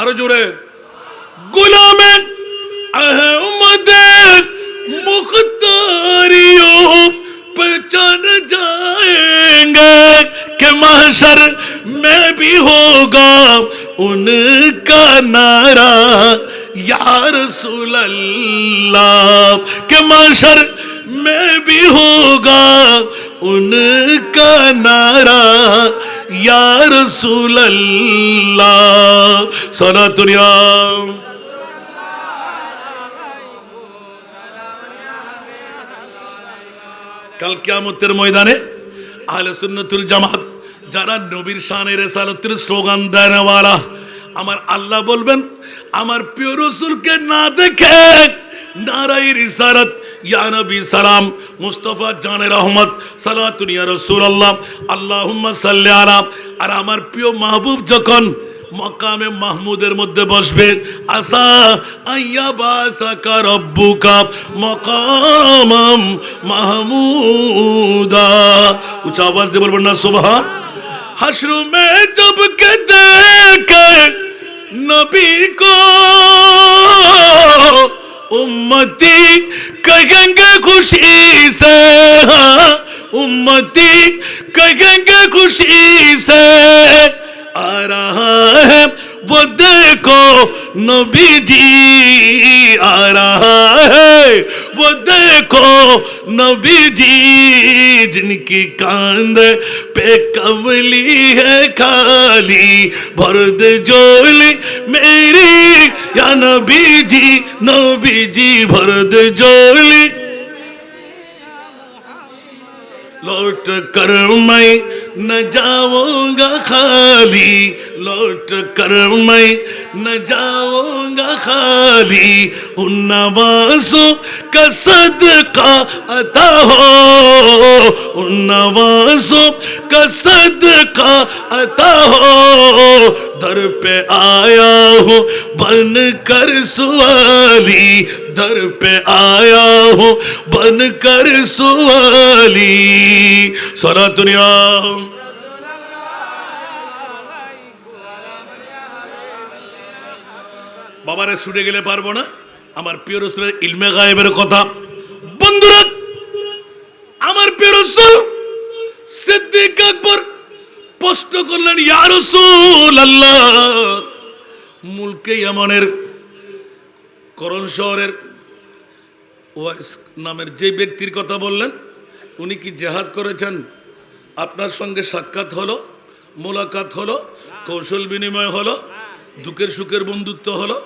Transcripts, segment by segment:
আরো জোরে احمد مختاریوں پہچان جائیں گے کہ محشر میں بھی ہوگا ان کا نعرہ، یا رسول اللہ، کہ محشر میں بھی ہوگا ان کا نعرہ ইয়ার সুলল্লা সনাতুরিয়া কাল কেয়ামতের ময়দানে আহলে সুন্নতুল জামাত যারা নবীর শানের রেসালতের স্লোগান দেনওয়ালা আমার আল্লাহ বলবেন, আমার প্রিয় রসুলকে না দেখে নারাই রিসারত ইয়া নবী, সালাম। মুস্তফা জানে রহমত সালাতুনিয়া রসুল আল্লাহ আল্লাহ সাল্লি আলাম আর আমার প্রিয় মাহবুব যখন মকামে মাহমুদের মধ্যে বসবেন আসা আইয়া বাসাকা রব্বুকা মকাম মাহমুদা। উচ্চ আওয়াজ দিয়ে বলবেন না শোভা হাসরু মে জবকে দেখে নবী কো উম্মতি کہیں گے خوشی سے؟ امتی کہیں گے خوشی سے؟ آ رہا ہے وہ دیکھو نبی جی آ رہا ہے وہ دیکھو نبی جی جن کی کاند پہ کملی ہے کالی بھرد جولی میں ইয়া নবীজি নবীজি ভরদ জলি লোট কর মাই نہ جاؤں گا خالی، لوٹ کر میں نہ جاؤں گا خالی۔ ان نوازوں کا صدقہ عطا ہو۔ ان نوازوں کا صدقہ عطا ہو۔ در پہ آیا ہوں بن کر سوالی۔ در پہ آیا ہوں بن کر سوالی۔ سارا دنیا বাবারে ছুটে গেলে পারব না। আমার প্রিয় ইলমে গায়েবের কথা। বন্ধুরা, আমার প্রিয় রসুল সিদ্দিক আকবর প্রশ্ন করলেন, ইয়া রসুল আল্লাহ মুলকে এমনের করণ শহরের ওয়াইস নামের যে ব্যক্তির কথা বললেন, উনি কি জেহাদ করেছেন? আপনার সঙ্গে সাক্ষাৎ হলো, মোলাকাত হলো, কৌশল বিনিময় হলো, দুঃখের সুখের বন্ধুত্ব হলো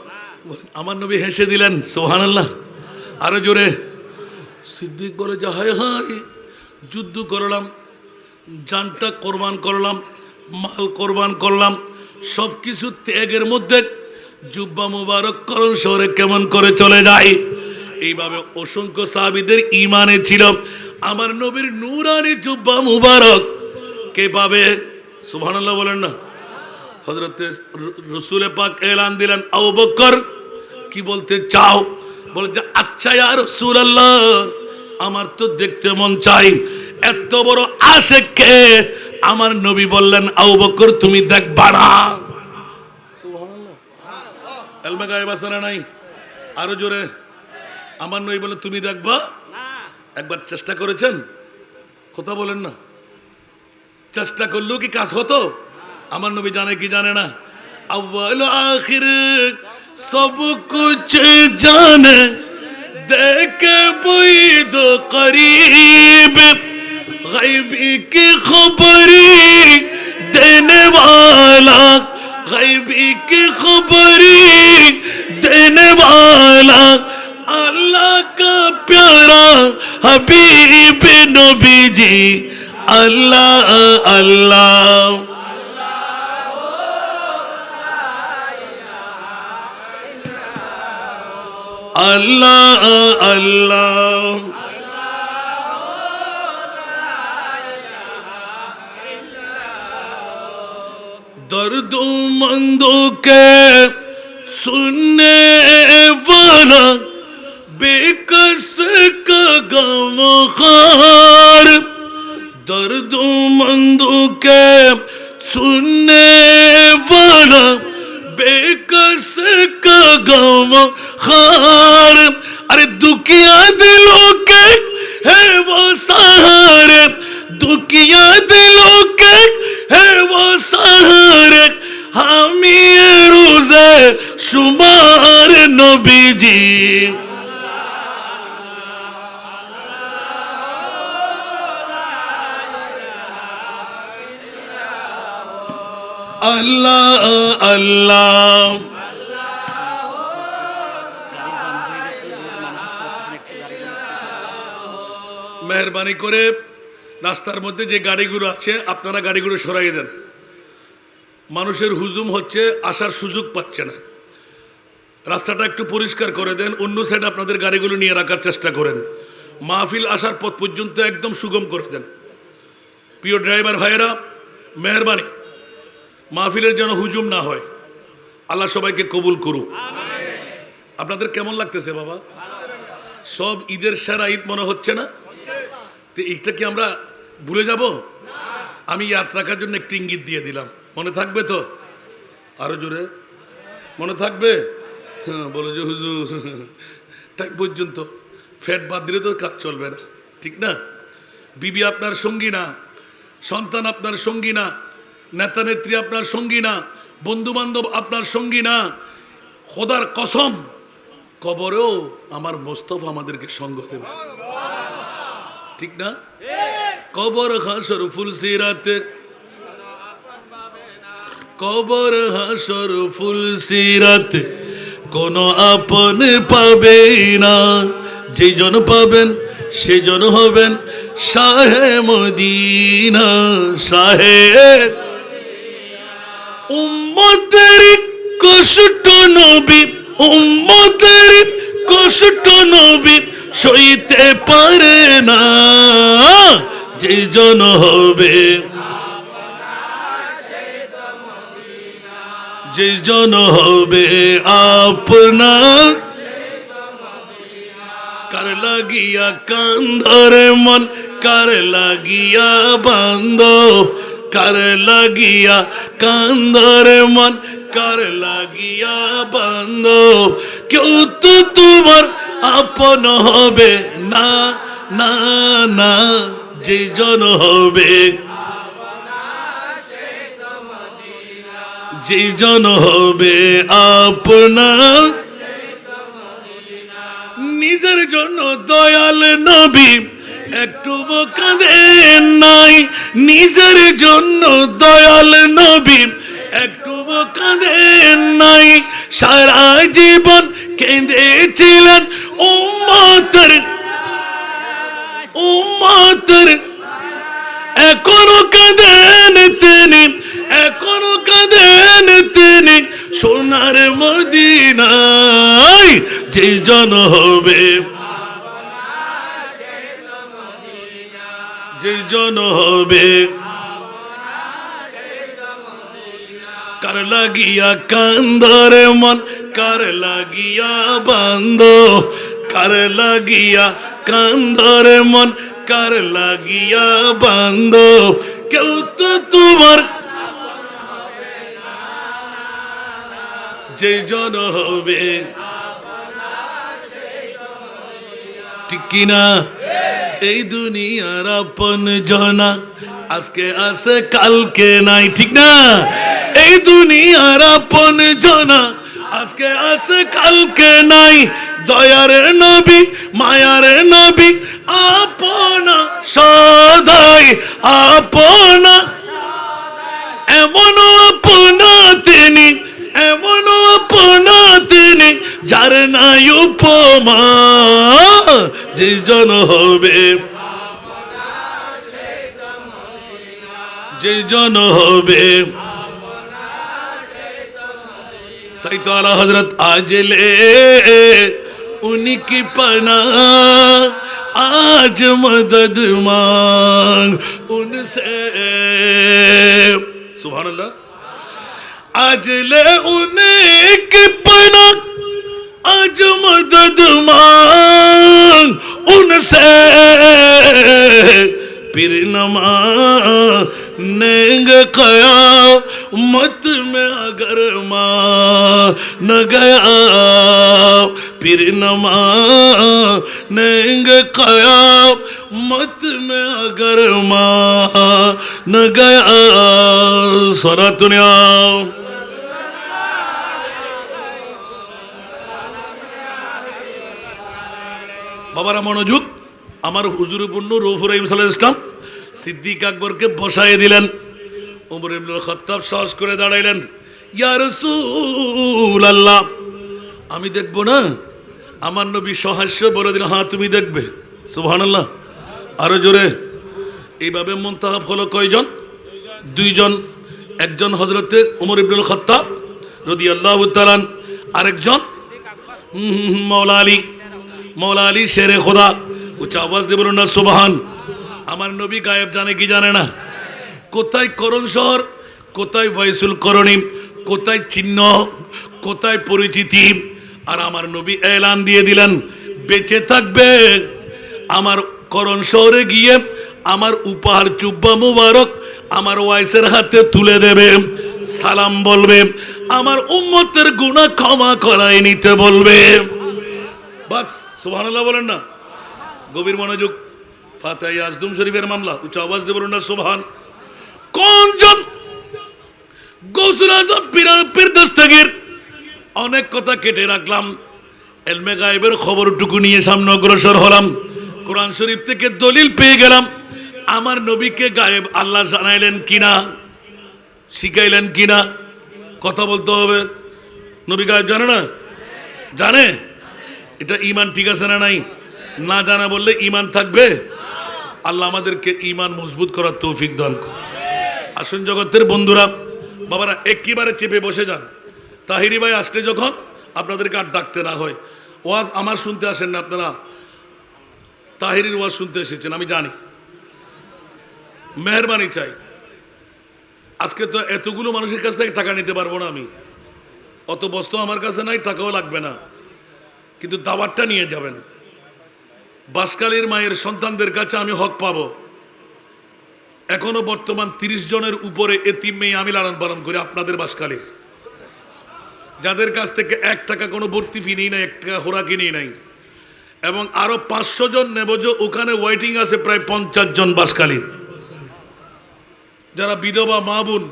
আমার নবী হেসে দিলেন সোহান আল্লাহ আরও জোরে, সিদ্দিক বলে, যে হায় হায়, যুদ্ধ করলাম, জানটা কোরবান করলাম, মাল কোরবান করলাম সব কিছু ত্যাগের মধ্যে জুব্বা মুবারক করণ শহরে কেমন করে চলে যায়। এইভাবে অসংখ্য সাহাবিদের ইমানে ছিল। আমার নবীর নুরানি জুব্বা মুবারক কে পাবে? সুবহানাল্লাহ বলেন না। হজরত রসুলে পাক এলান দিলেন আবু বকর। কি বলতে চাও? বলে যে আচ্ছা আর রসুল আল্লাহ আমার তো দেখতে মন চাই। এত বড় আসে কে? আমার নবী বললেন আবু বকর তুমি দেখবা না। এলমে বাসানা নাই? আরও জোরে। আমার নবী বলে তুমি দেখবা? একবার চেষ্টা করেছেন? কথা বলেন না। চেষ্টা করলেও কি কাজ হতো? আমার নবী জানে কি জানে না। سب کچھ جانے دیکھ بعید قریب، غیبی کی خبری دینے والا، غیبی کی خبری دینے والا۔ اللہ کا پیارا حبیب نبی جی اللہ اللہ۔ اللہ اللہ. درد و مندوں کے سننے والا بے کس کا غم خار درد و مندوں کے سننے والا بے کس کا غم खार अरे दुखिया दिलों के है वो सहारे दुखिया दिलों के है वो सहारे हामी रोजे शुमार नबी जी আল্লাহ আল্লাহ মেহরবানি করে রাস্তার মধ্যে যে গাড়িগুলো আছে, আপনারা গাড়িগুলো সরাই দেন। মানুষের হুজুম হচ্ছে, আসার সুযোগ পাচ্ছে না। রাস্তাটা একটু পরিষ্কার করে দেন, অন্য সাইডে আপনাদের গাড়িগুলো নিয়ে রাখার চেষ্টা করেন। মাহফিল আসার পথ পর্যন্ত একদম সুগম করে দেন। প্রিয় ড্রাইভার ভাইয়েরা, মেহরবানি। মাহফিলের যেন হুজুম না হয়, আল্লাহ সবাইকে কবুল করুক। আপনাদের কেমন লাগতেছে বাবা? সব ঈদের সেরা ঈদ মনে হচ্ছে না? তো এইটা কি আমরা ভুলে যাব? আমি ইয়াদ রাখার জন্য একটি ইঙ্গিত দিয়ে দিলাম। মনে থাকবে তো? আরও জোরে। মনে থাকবে? হ্যাঁ বলো যে হুজুর। টাইম পর্যন্ত। ফ্যাট বাদ দিলে তো কাজ চলবে না। ঠিক না? বিবি আপনার সঙ্গী না। সন্তান আপনার সঙ্গী না। নেতা, নেত্রী আপনার সঙ্গী না। বন্ধু বান্ধব আপনার সঙ্গী না। খোদার কসম, কবরেও আমার মোস্তফা আমাদেরকে সঙ্গ দেবে। ঠিক না? কবর হাসর ফুল সিরাতে কবর হাসর ফুল সিরাতে কোন আপন পাবে না। যে জন পাবেন সে জন হবেন শাহে মদিনা, শাহে উম্মতের কষ্ট নবী উম্মতের কষ্ট নবী সইতে পারে না, যে জন হবে। যে জন হবে আপনার। কার লাগিয়া কান্দরে মন, কার লাগিয়া বান্দ কার লাগিয়া, কান্দরে মন কার লাগিয়া বান্দ কেউ তো তোমার আপন হবে না না না, যে জন হবে। যে জন হবে আপনার নিজের জন্য দয়াল নবী একটু কাঁদেন নাই। নিজের জন্য দয়াল নবী। একটু কাঁদেন নাই। সারা জীবন কেঁদেছিলেন উম্মতের। উম্মতের। এখনও কাঁদেন তিনি। এখনও কাঁদেন তিনি। সোনার মদিনায় যে জন হবে। যে জন হবে। কার লাগিয়া কান্দরে মন, কার লাগিয়া বান্দ, কার লাগিয়া কান্দরে মন, কার লাগিয়া বান্দ। কেউ তো তোমার যে জন হবে। ঠিক এই দুনিয়ার আপন জনা, আজকে আছে, কালকে নাই, ঠিক না? এই দুনিয়ার আপন জনা, আজকে আছে, কালকে নাই। দয়ার নবী, মায়ার নবী, আপনা, সদাই আপনা। এমন আপনা তিনি এমন আপনা তিনি, যার নাই উপমা। যেজন হবে। যেজন হবে। তাই তো আলা হজরত আজলে, উনি কি পানা? আজ মদদ মাং উনসে। সুহান আজলে উনি কি পানা? آج مدد مانگ ان سے پھر نینگ قیا مت میں اگر ماں نہ گیا پھر نینگ قیا مت میں اگر ماں نہ گیا سورا تنیا বাবারা মনোযোগ। আমার হুজুরপূর্ণ রৌফুর সাল্লাহ ইসলাম সিদ্দিক আকবরকে বসায় দিলেন। উমর ইবনুল খত্তাব সাহস করে দাঁড়াইলেন। আল্লাহ আমি দেখব না? আমার নবী সহাস্য বলে দিল হ্যাঁ তুমি দেখবে। সুবহানাল্লাহ। আরও জোরে। এইভাবে মন্তাহাব হলো কয়জন? দুইজন। একজন হজরতে উমর ইবনুল খত্তাব রদি আল্লাহ তালান আরেকজন মৌলা আলী। মৌলা আলী শেরে খোদা, উচ্চ আওয়াজ দিয়ে বলুন না, সুবাহান। আমার নবী গায়েব জানে কি জানে না? কোথায় করণ শহর, কোথায় ভয়সুল করণী, কোথায় চিহ্ন, কোথায় পরিচিতি? আর আমার নবী এলান দিয়ে দিলেন, বেঁচে থাকবে। আমার করণ শহরে গিয়ে আমার উপহার চুব্বা মুবারক আমার ওয়াইসের হাতে তুলে দেবে, সালাম বলবে। আমার উম্মতের গুণা ক্ষমা করায় নিতে বলবে। বাস, সুবহানাল্লাহ বলেন না। গভীর মনোযোগ ফাতাই আজদুম শরীফের মামলা, উচ্চ আওয়াজ দিয়ে বলুন না, সুবহান। কোনজন গৌসুল আজম পীর পীর অনেক কথা কেটে রাখলাম, এলমে গায়েবের খবরটুকু নিয়ে সামনে অগ্রসর হলাম, কোরআন শরীফ থেকে দলিল পেয়ে গেলাম, আমার নবীকে গায়েব আল্লাহ জানাইলেন কিনা, শিখাইলেন কিনা, কথা বলতে হবে। নবী গায়েব জানে না? জানে? এটা ইমান ঠিক আছে না নাই? না জানা বললে ইমান থাকবে? আল্লাহ আমাদেরকে ইমান মজবুত করার তৌফিক দান করুন। আসুন জগতের বন্ধুরা, বাবারা, একেবারে চেপে বসে যান। তাহিরি ভাই আসলে যখন আপনাদেরকে আর ডাকতে না হয়, ওয়াজ আমার শুনতে আসেন না আপনারা। তাহিরির ওয়াজ শুনতে এসেছেন, আমি জানি। মেহরবানি চাই। আজকে তো এতগুলো মানুষের কাছ থেকে টাকা নিতে পারব না আমি। অত বস্তু আমার কাছে নাই, টাকাও লাগবে না। কিন্তু দাবারটা নিয়ে যাবেন। বাসকালীর মায়ের সন্তানদের কাছে আমি হক পাবো। এখনও বর্তমান তিরিশ জনের উপরে এ এতিম মেয়ে আমি লালন পালন করি আপনাদের বাসকালীর যাদের কাছ থেকে এক টাকা কোনো ভর্তি ফি নিই নাই, এক টাকা খোরাকি নিই নাই। এবং আরও পাঁচশো জন নেব যে ওখানে ওয়েটিং আছে প্রায় পঞ্চাশ জন বাসকালীর যারা বিধবা মা বোন,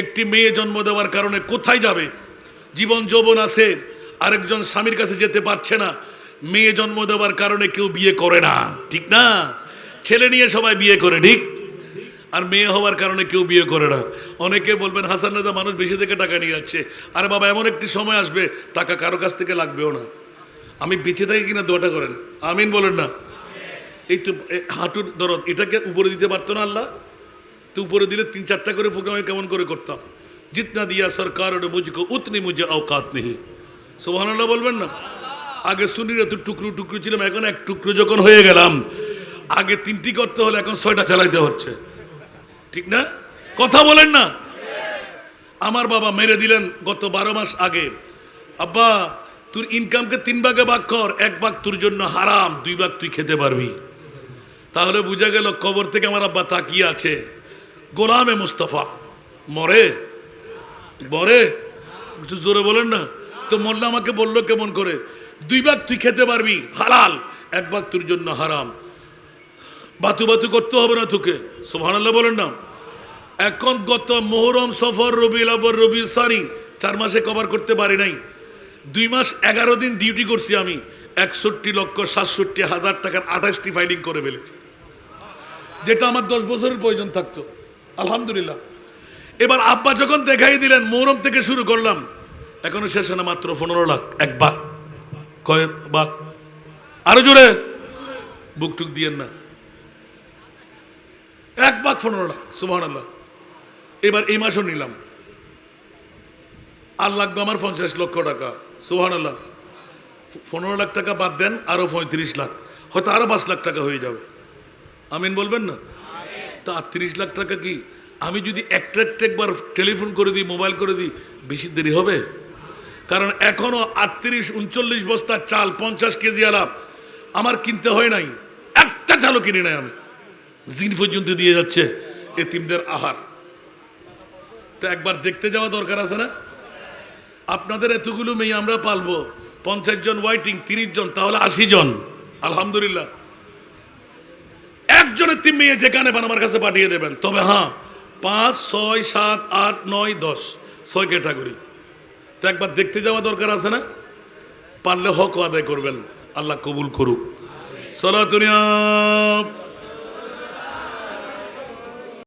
একটি মেয়ে জন্ম দেওয়ার কারণে কোথায় যাবে? জীবন যৌবন আছে আরেকজন স্বামীর কাছে যেতে পারছে না। মেয়ে জন্ম দেওয়ার কারণে কেউ বিয়ে করে না। ঠিক না? ছেলে নিয়ে সবাই বিয়ে করে, ঠিক? আর মেয়ে হওয়ার কারণে কেউ বিয়ে করে না। অনেকে বলবেন, হাসান রাজা, মানুষ বেশি থেকে টাকা নিয়ে যাচ্ছে। আর বাবা, এমন একটি সময় আসবে, টাকা কারও কাছ থেকে লাগবেও না। আমি বেঁচে থাকি কিনা দোয়াটা করেন। আমিন বলেন না। এই তো হাঁটুর দরদ, এটাকে উপরে দিতে পারতো না আল্লাহ? তো উপরে দিলে তিন চারটা করে প্রোগ্রাম কেমন করে করতাম? জিতনা দিয়া সরকার মুঝকো, উতনি মুঝে অকাত নেই সোহানাল্লাহ বলবেন না? আগে সুনির এত টুকরো টুকরো ছিলাম, এখন এক টুকরো যখন হয়ে গেলাম, আগে তিনটি করতে হলে এখন ছয়টা চালাইতে হচ্ছে। ঠিক না? কথা বলেন না। আমার বাবা মেরে দিলেন গত বারো মাস আগে। আব্বা, তোর ইনকামকে তিন ভাগে ভাগ কর, এক ভাগ তোর জন্য হারাম, দুই ভাগ তুই খেতে পারবি। তাহলে বোঝা গেল কবর থেকে আমার আব্বা তাকিয়ে আছে। গোলামে মুস্তফা। মরে? মরে? কিছু জোরে বলেন না। তো মোল্লা আমাকে বলল কেমন করে, দুই ভাগ তুই খেতে পারবি, হালাল, এক ভাগ তোর জন্য হারাম। বাতু বাতু করতে হবে না তোকে সোভানাল্লাহ বলেন না। এখন গত মোহরম, সফর, রবি লাভর রবি সারি চার মাসে কভার করতে পারি নাই। দুই মাস এগারো দিন ডিউটি করছি আমি, একষট্টি লক্ষ সাতষট্টি হাজার টাকার আঠাশটি ফাইলিং করে ফেলেছি। যেটা আমার দশ বছরের প্রয়োজন থাকতো, আলহামদুলিল্লাহ। এবার আব্বা যখন দেখাই দিলেন, মোহরম থেকে শুরু করলাম এখনও শেষ হয় না, মাত্র পনেরো লাখ, এক বাক কয়েক বাক আরও জোরে? বুক টুক দিয়েন না। এক বাক পনেরো লাখ সুবাহ আল্লাহ এবার এই মাসও নিলাম। আর লাগবে আমার পঞ্চাশ লক্ষ টাকা সুহান আল্লাহ পনেরো লাখ টাকা বাদ দেন, আরও পঁয়ত্রিশ লাখ। হয়তো আরও পাঁচ লাখ টাকা হয়ে যাবে। আমিন বলবেন না? তা তিরিশ লাখ টাকা কি? আমি যদি একটা একটা একবার টেলিফোন করে দিই, মোবাইল করে দিই, বেশি দেরি হবে? কারণ এখনও আটত্রিশ, উনচল্লিশ বস্তা চাল, পঞ্চাশ কেজি আলাপ। আমার কিনতে হয় নাই। একটা চালও কিনি নাই আমি। জিন পর্যন্ত দিয়ে যাচ্ছে এতিমদের আহার। তো একবার দেখতে যাওয়া দরকার আছে না? আপনাদের এতগুলো মেয়ে আমরা পালবো, পঞ্চাশ জন ওয়াইটিং তিরিশ জন, তাহলে আশি জন। আলহামদুলিল্লাহ। একজনের তিন মেয়ে যেখানে পান আমার কাছে পাঠিয়ে দেবেন। তবে হ্যাঁ পাঁচ, ছয়, সাত, আট, নয়, দশ, ছয় ক্যাটাগরি। তো একবার দেখতে যাওয়া দরকার আছে না? পারলে হক আদায় করবেন। আল্লাহ কবুল করুক। সলাতুনিয়া